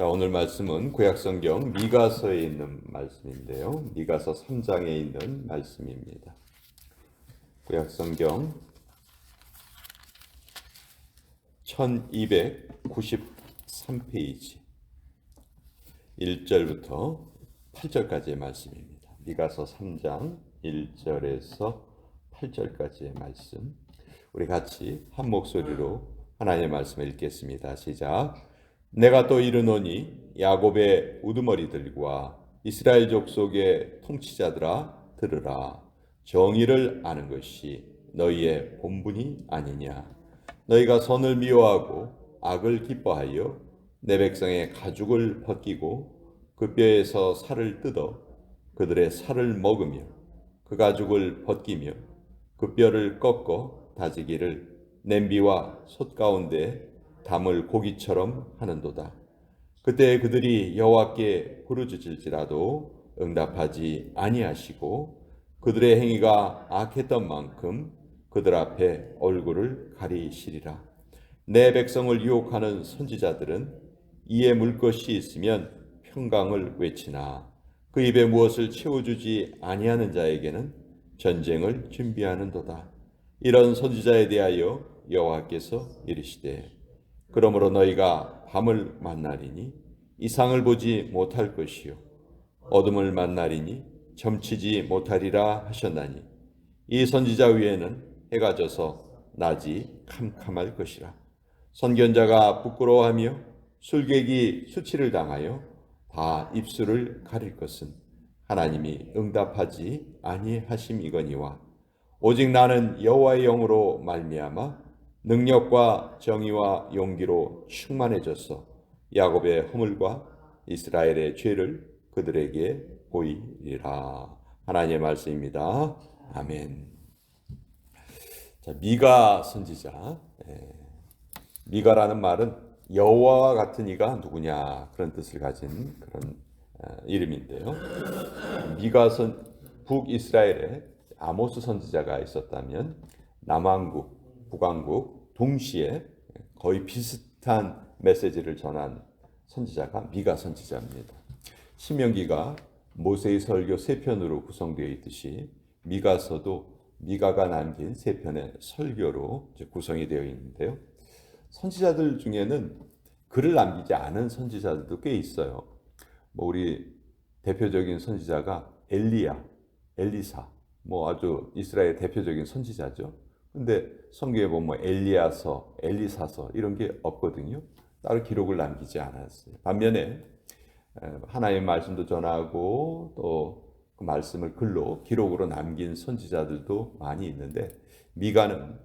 자, 오늘 말씀은 구약성경 미가서에 있는 말씀인데요. 미가서 3장에 있는 말씀입니다. 구약성경 1293페이지 1절부터 8절까지의 말씀입니다. 미가서 3장 1절에서 8절까지의 말씀. 우리 같이 한 목소리로 하나님의 말씀을 읽겠습니다. 시작. 내가 또 이르노니 야곱의 우두머리들과 이스라엘 족속의 통치자들아 들으라. 정의를 아는 것이 너희의 본분이 아니냐. 너희가 선을 미워하고 악을 기뻐하여 내 백성의 가죽을 벗기고 그 뼈에서 살을 뜯어 그들의 살을 먹으며 그 가죽을 벗기며 그 뼈를 꺾어 다지기를 냄비와 솥 가운데 담을 고기처럼 하는도다. 그때 그들이 여호와께 부르짖을지라도 응답하지 아니하시고 그들의 행위가 악했던 만큼 그들 앞에 얼굴을 가리시리라. 내 백성을 유혹하는 선지자들은 이에 물 것이 있으면 평강을 외치나 그 입에 무엇을 채워주지 아니하는 자에게는 전쟁을 준비하는도다. 이런 선지자에 대하여 여호와께서 이르시되 그러므로 너희가 밤을 만나리니 이상을 보지 못할 것이요. 어둠을 만나리니 점치지 못하리라 하셨나니 이 선지자 위에는 해가 져서 낮이 캄캄할 것이라. 선견자가 부끄러워하며 술객이 수치를 당하여 다 입술을 가릴 것은 하나님이 응답하지 아니하심이거니와 오직 나는 여호와의 영으로 말미암아 능력과 정의와 용기로 충만해져서 야곱의 허물과 이스라엘의 죄를 그들에게 보이리라. 하나님의 말씀입니다. 아멘. 자, 미가 선지자. 예. 미가라는 말은 여호와와 같은 이가 누구냐 그런 뜻을 가진 그런 어, 이름인데요. 미가 선 북이스라엘에 아모스 선지자가 있었다면 남왕국, 북왕국 동시에 거의 비슷한 메시지를 전한 선지자가 미가 선지자입니다. 신명기가 모세의 설교 세 편으로 구성되어 있듯이 미가서도 미가가 남긴 세 편의 설교로 구성이 되어 있는데요. 선지자들 중에는 글을 남기지 않은 선지자들도 꽤 있어요. 뭐 우리 대표적인 선지자가 엘리야, 엘리사, 뭐 아주 이스라엘 대표적인 선지자죠. 근데 성경에 보면 뭐 엘리야서, 엘리사서 이런 게 없거든요. 따로 기록을 남기지 않았어요. 반면에 하나님의 말씀도 전하고 또 그 말씀을 글로 기록으로 남긴 선지자들도 많이 있는데 미가는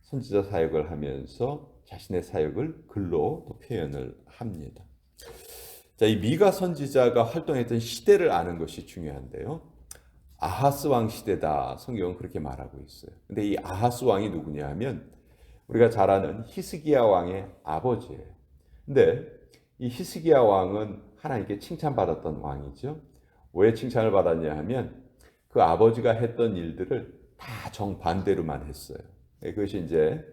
선지자 사역을 하면서 자신의 사역을 글로 또 표현을 합니다. 자, 이 미가 선지자가 활동했던 시대를 아는 것이 중요한데요. 아하스 왕 시대다. 성경은 그렇게 말하고 있어요. 근데 이 아하스 왕이 누구냐 하면 우리가 잘 아는 히스기야 왕의 아버지예요. 근데 이 히스기야 왕은 하나님께 칭찬받았던 왕이죠. 왜 칭찬을 받았냐 하면 그 아버지가 했던 일들을 다 정반대로만 했어요. 네, 그것이 이제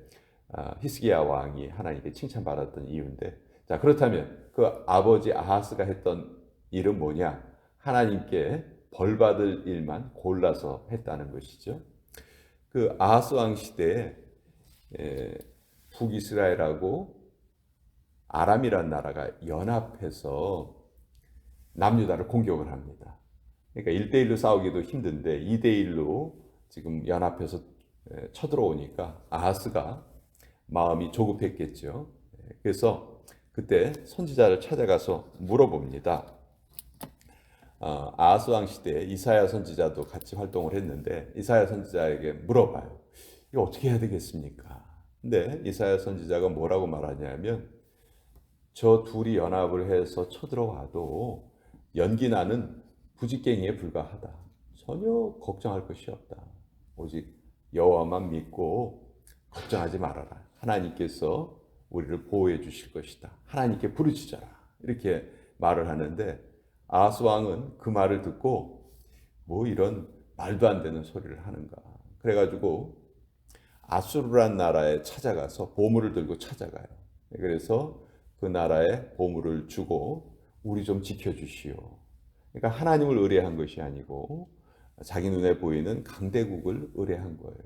아, 히스기야 왕이 하나님께 칭찬받았던 이유인데 자 그렇다면 그 아버지 아하스가 했던 일은 뭐냐? 하나님께 벌 받을 일만 골라서 했다는 것이죠. 그 아하스 왕 시대에 북이스라엘하고 아람이란 나라가 연합해서 남유다를 공격을 합니다. 그러니까 1대1로 싸우기도 힘든데 2대1로 지금 연합해서 쳐들어오니까 아하스가 마음이 조급했겠죠. 그래서 그때 선지자를 찾아가서 물어봅니다. 어, 아하스 왕 시대에 이사야 선지자도 같이 활동을 했는데 이사야 선지자에게 물어봐요. 이거 어떻게 해야 되겠습니까? 근데 이사야 선지자가 뭐라고 말하냐면 저 둘이 연합을 해서 쳐들어와도 연기 나는 부직갱이에 불과하다. 전혀 걱정할 것이 없다. 오직 여호와만 믿고 걱정하지 말아라. 하나님께서 우리를 보호해 주실 것이다. 하나님께 부르짖어라. 이렇게 말을 하는데 아스 왕은 그 말을 듣고 뭐 이런 말도 안 되는 소리를 하는가. 그래가지고 아수르란 나라에 찾아가서 보물을 들고 찾아가요. 그래서 그 나라에 보물을 주고 우리 좀 지켜주시오. 그러니까 하나님을 의뢰한 것이 아니고 자기 눈에 보이는 강대국을 의뢰한 거예요.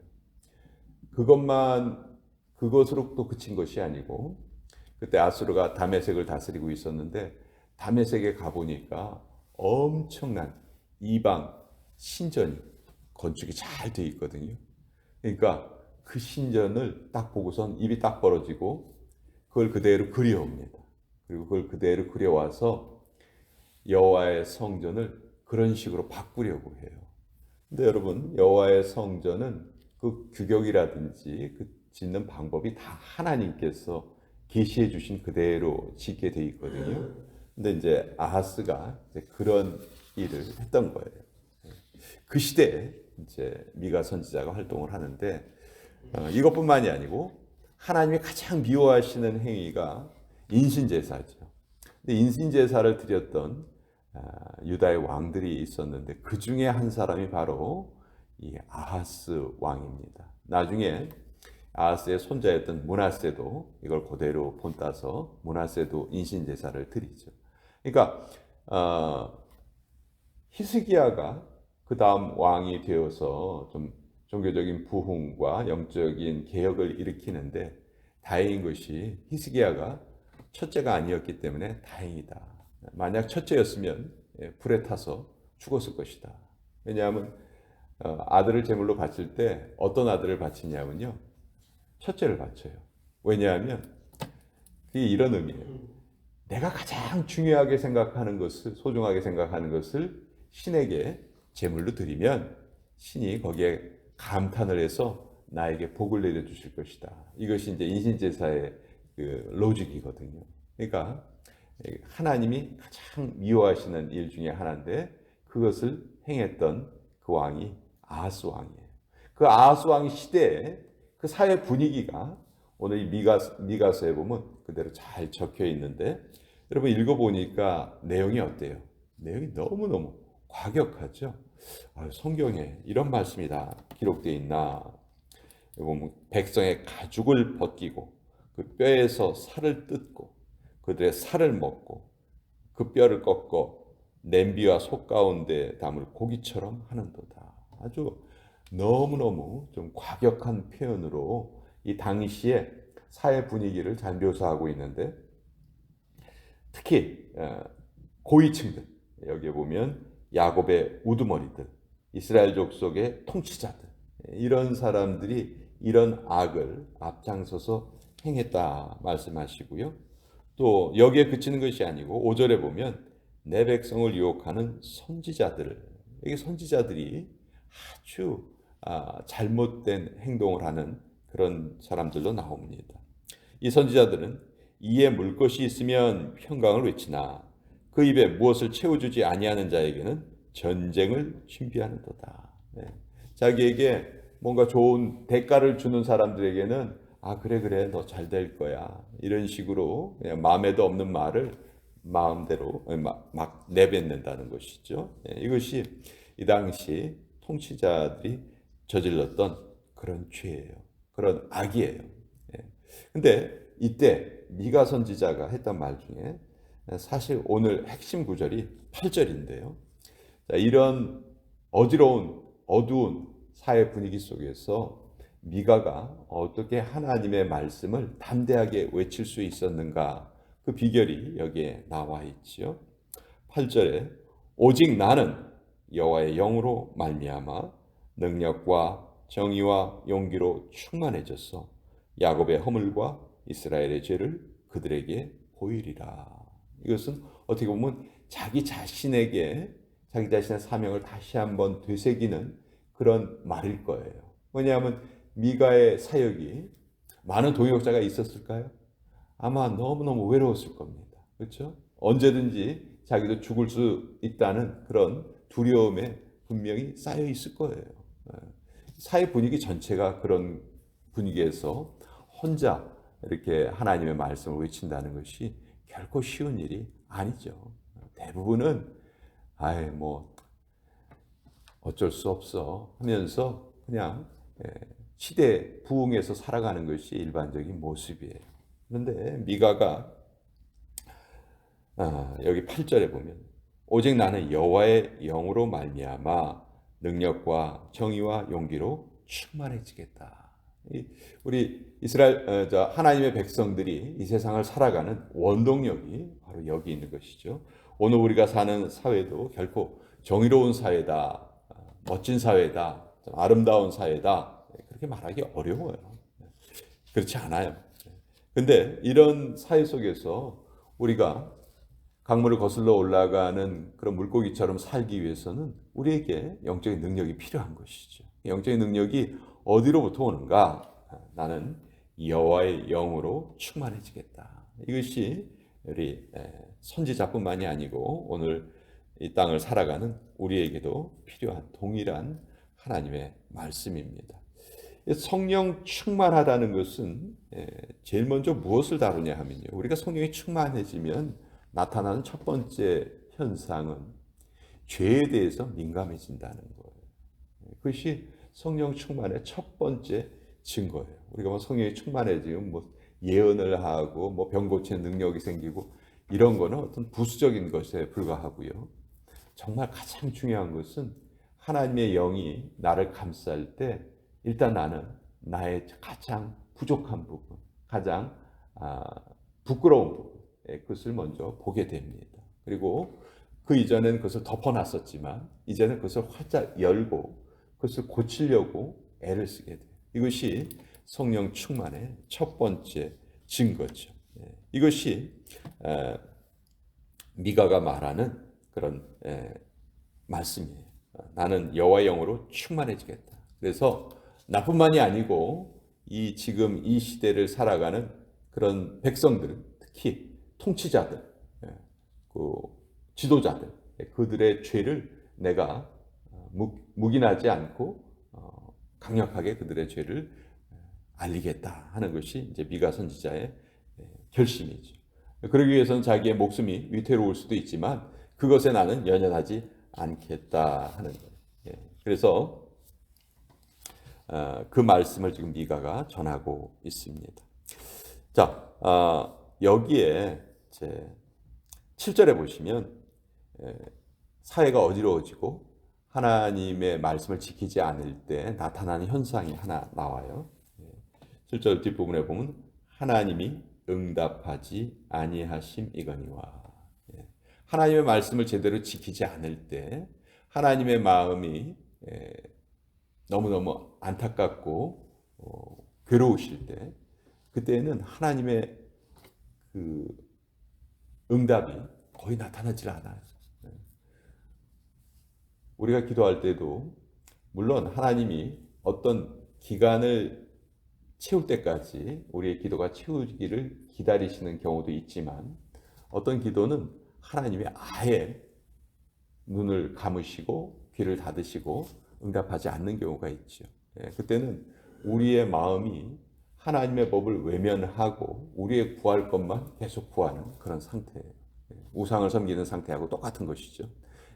그것만 그것으로 또 그친 것이 아니고 그때 아수르가 다메섹을 다스리고 있었는데 다메섹에 가 보니까 엄청난 이방 신전이 건축이 잘 돼 있거든요. 그러니까 그 신전을 딱 보고선 입이 딱 벌어지고 그걸 그대로 그려옵니다. 그리고 그걸 그대로 그려와서 여호와의 성전을 그런 식으로 바꾸려고 해요. 근데 여러분 여호와의 성전은 그 규격이라든지 그 짓는 방법이 다 하나님께서 계시해 주신 그대로 짓게 돼 있거든요. 근데 이제 아하스가 이제 그런 일을 했던 거예요. 그 시대에 이제 미가 선지자가 활동을 하는데 어, 이것뿐만이 아니고 하나님이 가장 미워하시는 행위가 인신제사죠. 근데 인신제사를 드렸던 아, 유다의 왕들이 있었는데 그 중에 한 사람이 바로 이 아하스 왕입니다. 나중에 아하스의 손자였던 문하세도 이걸 그대로 본따서 문하세도 인신제사를 드리죠. 그러니까 어, 히스기야가 그 다음 왕이 되어서 좀 종교적인 부흥과 영적인 개혁을 일으키는데 다행인 것이 히스기야가 첫째가 아니었기 때문에 다행이다. 만약 첫째였으면 예, 불에 타서 죽었을 것이다. 왜냐하면 어, 아들을 제물로 바칠 때 어떤 아들을 바치냐면요. 첫째를 바쳐요. 왜냐하면 그게 이런 의미예요. 내가 가장 중요하게 생각하는 것을 소중하게 생각하는 것을 신에게 제물로 드리면 신이 거기에 감탄을 해서 나에게 복을 내려 주실 것이다. 이것이 이제 인신제사의 그 로직이거든요. 그러니까 하나님이 가장 미워하시는 일 중에 하나인데 그것을 행했던 그 왕이 아하스 왕이에요. 그 아하스 왕 시대에 그 사회 분위기가 오늘 이 미가 미가서에 보면 그대로 잘 적혀 있는데 여러분 읽어 보니까 내용이 어때요? 내용이 너무 너무 과격하죠. 아, 성경에 이런 말씀이 다 기록되어 있나? 보면 백성의 가죽을 벗기고 그 뼈에서 살을 뜯고 그들의 살을 먹고 그 뼈를 꺾어 냄비와 속 가운데 담을 고기처럼 하는도다. 아주 너무너무 좀 과격한 표현으로 이 당시의 사회 분위기를 잘 묘사하고 있는데 특히 어, 고위층들 여기에 보면 야곱의 우두머리들, 이스라엘 족속의 통치자들 이런 사람들이 이런 악을 앞장서서 행했다 말씀하시고요. 또 여기에 그치는 것이 아니고 5절에 보면 내 백성을 유혹하는 선지자들 여기 선지자들이 아주 아, 잘못된 행동을 하는 그런 사람들로 나옵니다. 이 선지자들은 이에 물 것이 있으면 평강을 외치나 그 입에 무엇을 채워주지 아니하는 자에게는 전쟁을 준비하는도다. 네. 자기에게 뭔가 좋은 대가를 주는 사람들에게는 아 그래 그래 너 잘 될 거야 이런 식으로 마음에도 없는 말을 마음대로 막, 막 내뱉는다는 것이죠. 네. 이것이 이 당시 통치자들이 저질렀던 그런 죄예요. 그런 악이에요. 예. 근데 이때 미가 선지자가 했던 말 중에 사실 오늘 핵심 구절이 8절인데요. 자, 이런 어지러운 어두운 사회 분위기 속에서 미가가 어떻게 하나님의 말씀을 담대하게 외칠 수 있었는가 그 비결이 여기에 나와 있지요. 8절에 오직 나는 여호와의 영으로 말미암아 능력과 정의와 용기로 충만해졌어 야곱의 허물과 이스라엘의 죄를 그들에게 보이리라. 이것은 어떻게 보면 자기 자신에게 자기 자신의 사명을 다시 한번 되새기는 그런 말일 거예요. 왜냐하면 미가의 사역이 많은 동역자가 있었을까요? 아마 너무너무 외로웠을 겁니다. 그렇죠? 언제든지 자기도 죽을 수 있다는 그런 두려움에 분명히 쌓여 있을 거예요. 예. 사회 분위기 전체가 그런 분위기에서 혼자 이렇게 하나님의 말씀을 외친다는 것이 결코 쉬운 일이 아니죠. 대부분은 아예 뭐 어쩔 수 없어 하면서 그냥 예, 시대 부흥에서 살아가는 것이 일반적인 모습이에요. 그런데 미가가 아, 여기 8절에 보면 오직 나는 여호와의 영으로 말미암아 능력과 정의와 용기로 충만해지겠다. 이- 우리 이스라엘 어, 저 하나님의 백성들이 이 세상을 살아가는 원동력이 바로 여기 있는 것이죠. 오늘 우리가 사는 사회도 결코 정의로운 사회다, 어, 멋진 사회다, 좀 아름다운 사회다 그렇게 말하기 어려워요. 그렇지 않아요. 근데 이런 사회 속에서 우리가 강물을 거슬러 올라가는 그런 물고기처럼 살기 위해서는 우리에게 영적인 능력이 필요한 것이죠. 영적인 능력이 어디로부터 오는가? 나는 여호와의 영으로 충만해지겠다. 이것이 우리 에, 선지자뿐만이 아니고 오늘 이 땅을 살아가는 우리에게도 필요한 동일한 하나님의 말씀입니다. 성령 충만하다는 것은 에, 제일 먼저 무엇을 다루냐 하면요. 우리가 성령이 충만해지면 나타나는 첫 번째 현상은 죄에 대해서 민감해진다는 거예요. 그것이 성령 충만의 첫 번째 증거예요. 우리가 뭐 성령이 충만해지면 뭐 예언을 하고 뭐 병 고치는 능력이 생기고 이런 거는 어떤 부수적인 것에 불과하고요. 정말 가장 중요한 것은 하나님의 영이 나를 감쌀 때 일단 나는 나의 가장 부족한 부분, 가장 아, 부끄러운 부분, 예, 그것을 먼저 보게 됩니다. 그리고 그 이전엔 그것을 덮어놨었지만 이제는 그것을 활짝 열고 그것을 고치려고 애를 쓰게 돼요. 이것이 성령 충만의 첫 번째 증거죠. 예, 이것이 에, 미가가 말하는 그런 에, 말씀이에요. 나는 여호와의 영으로 충만해지겠다. 그래서 나뿐만이 아니고 이 지금 이 시대를 살아가는 그런 백성들은 특히 통치자들, 예, 그 지도자들, 예, 그들의 죄를 내가 어, 묵- 묵인하지 않고 어, 강력하게 그들의 죄를 알리겠다 하는 것이 이제 미가 선지자의 예, 결심이죠. 그러기 위해서는 자기의 목숨이 위태로울 수도 있지만 그것에 나는 연연하지 않겠다 하는 거예요. 예, 그래서 어, 그 말씀을 지금 미가가 전하고 있습니다. 자, 아, 여기에 제 7절에 보시면 에, 사회가 어지러워지고 하나님의 말씀을 지키지 않을 때 나타나는 현상이 하나 나와요. 7절 뒷부분에 보면 하나님이 응답하지 아니하심 이거니와 예. 하나님의 말씀을 제대로 지키지 않을 때 하나님의 마음이 에, 너무너무 안타깝고 어, 괴로우실 때 그때는 하나님의 그 응답이 거의 나타나질 않아요. 네. 우리가 기도할 때도 물론 하나님이 어떤 기간을 채울 때까지 우리의 기도가 채우기를 기다리시는 경우도 있지만 어떤 기도는 하나님이 아예 눈을 감으시고 귀를 닫으시고 응답하지 않는 경우가 있죠. 예, 그때는 우리의 마음이 하나님의 법을 외면하고 우리의 구할 것만 계속 구하는 그런 상태예요. 예, 우상을 섬기는 상태하고 똑같은 것이죠.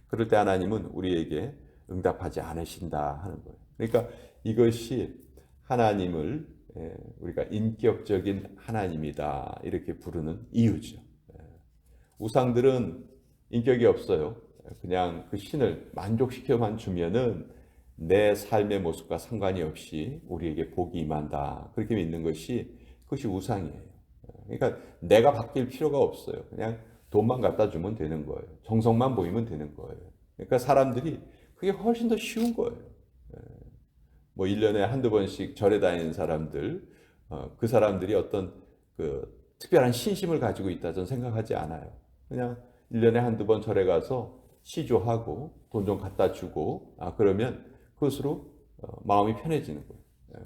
그럴 때 하나님은 우리에게 응답하지 않으신다 하는 거예요. 그러니까 이것이 하나님을 예, 우리가 인격적인 하나님이다 이렇게 부르는 이유죠. 예, 우상들은 인격이 없어요. 그냥 그 신을 만족시켜만 주면은 내 삶의 모습과 상관이 없이 우리에게 복이 임한다. 그렇게 믿는 것이 그것이 우상이에요. 그러니까 내가 바뀔 필요가 없어요. 그냥 돈만 갖다 주면 되는 거예요. 정성만 보이면 되는 거예요. 그러니까 사람들이 그게 훨씬 더 쉬운 거예요. 뭐 1년에 한두 번씩 절에 다니는 사람들, 어, 그 사람들이 어떤 그 특별한 신심을 가지고 있다 저는 생각하지 않아요. 그냥 1년에 한두 번 절에 가서 시조하고 돈 좀 갖다 주고 아 그러면 그것으로 어, 마음이 편해지는 거예요. 예,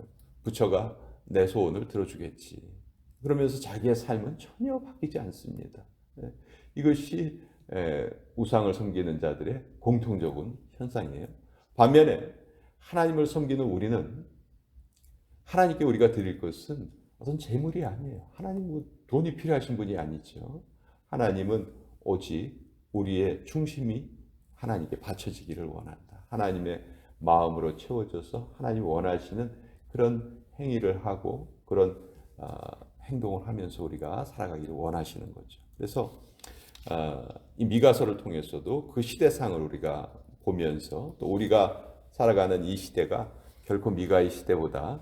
부처가 내 소원을 들어주겠지. 그러면서 자기의 삶은 전혀 바뀌지 않습니다. 예, 이것이 에, 우상을 섬기는 자들의 공통적인 현상이에요. 반면에 하나님을 섬기는 우리는 하나님께 우리가 드릴 것은 어떤 재물이 아니에요. 하나님 뭐 돈이 필요하신 분이 아니죠. 하나님은 오직 우리의 중심이 하나님께 바쳐지기를 원한다. 하나님의 마음으로 채워져서 하나님 원하시는 그런 행위를 하고 그런 어, 행동을 하면서 우리가 살아가기를 원하시는 거죠. 그래서 어, 이 미가서를 통해서도 그 시대상을 우리가 보면서 또 우리가 살아가는 이 시대가 결코 미가의 시대보다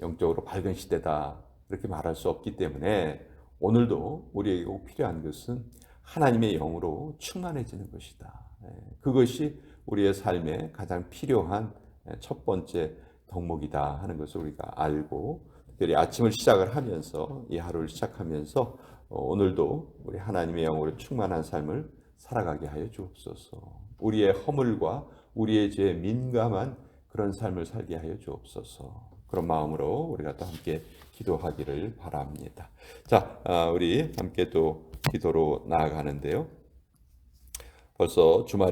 영적으로 밝은 시대다 이렇게 말할 수 없기 때문에 오늘도 우리에게 꼭 필요한 것은 하나님의 영으로 충만해지는 것이다. 예, 그것이 우리의 삶에 가장 필요한 예, 첫 번째 덕목이다 하는 것을 우리가 알고 특별히 아침을 시작을 하면서 이 하루를 시작하면서 어, 오늘도 우리 하나님의 영으로 충만한 삶을 살아가게 하여 주옵소서. 우리의 허물과 우리의 죄에 민감한 그런 삶을 살게 하여 주옵소서. 그런 마음으로 우리가 또 함께 기도하기를 바랍니다. 자, 아, 우리 함께 또 기도로 나아가는데요. 벌써 주말이